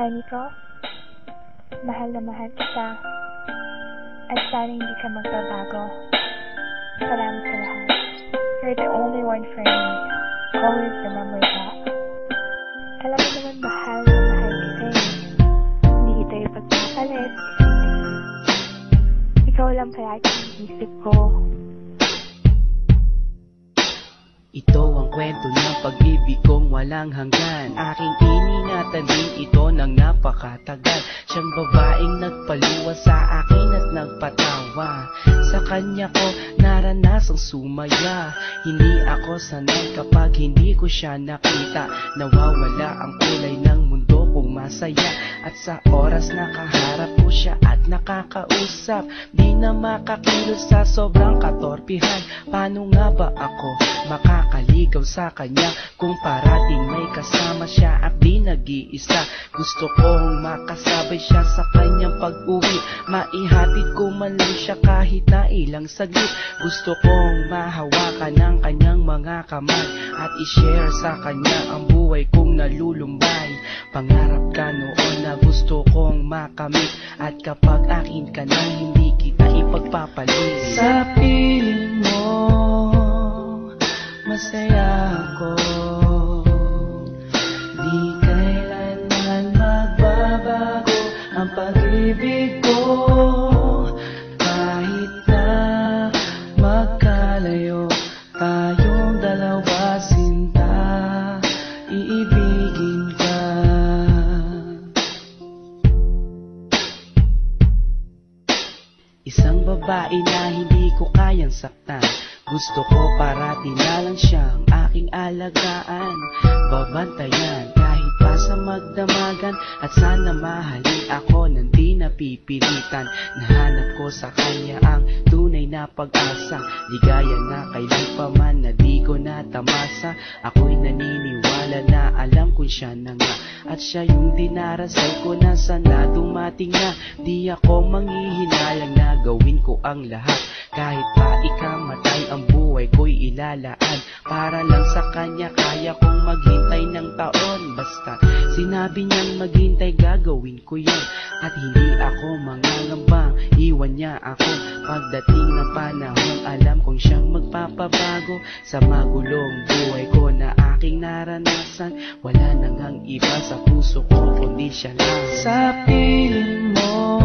Haniko, mahal na mahal kita. At sana hindi ka magbabago. Salamat sa lahat. You're the only one for me. Always remember that. Alam mo naman mahal na mahal kita eh. Hindi kita ipagpapalit. Ikaw lang palagi ang isip ko. Ito ang kwento ng pag-ibig kong walang hanggan. Aking iningatan din ito ng napakatagal. Siyang babaeng nagpaluwa sa akin at nagpatawa. Sa kanya ko naranasang sumaya. Hindi ako sanay kapag hindi ko siya nakita. Nawawala ang kulay ng mundo kong masaya. At sa oras ko siya at nakakausap Di na makakilos sa sobrang katorpihan. Paano nga ba ako makakaligaw sa kanya Kung parating may kasama siya at di nag-iisa? Gusto kong makasabay siya sa kanyang pag-uwi. Maihatid ko man lang siya kahit na ilang saglit. Gusto kong mahawakan ng kanyang mga kamay At i-share sa kanya ang buhay kong nalulumbay. Pangarap ka na gusto kong makamit. At kapag akin ka na hindi kita ipagpapalit. Sa piling mo masaya ako. Di kailanman magbabago ang pag-ibig ko Isang babae na hindi ko kayang saktan. Gusto ko parati na lang siyang aking alagaan. Babantayan kahit pa sa magdamagan. At sana mahalin ako nang di napipilitan. Nahanap ko sa kanya ang tunay na pag-asa. Ligaya na kailan pa man na di ko natamasa. Ako'y naniniwala na alam kong siya na nga. At siya yung dinarasal ko na sana dumating na. Di ako manghihinalang na gawin ko ang lahat. Kahit pa ikamatay ang buhay ko'y ilalaan. Para lang sa kanya kaya kong maghintay ng taon. Basta sinabi niyang maghintay gagawin ko yan At hindi ako mangangambang iwan niya ako. Pagdating ng panahon alam kong siyang magpapabago. Sa magulong buhay ko naranasan. Wala nang ang iba sa puso ko kundi siya lang. Sa piling mo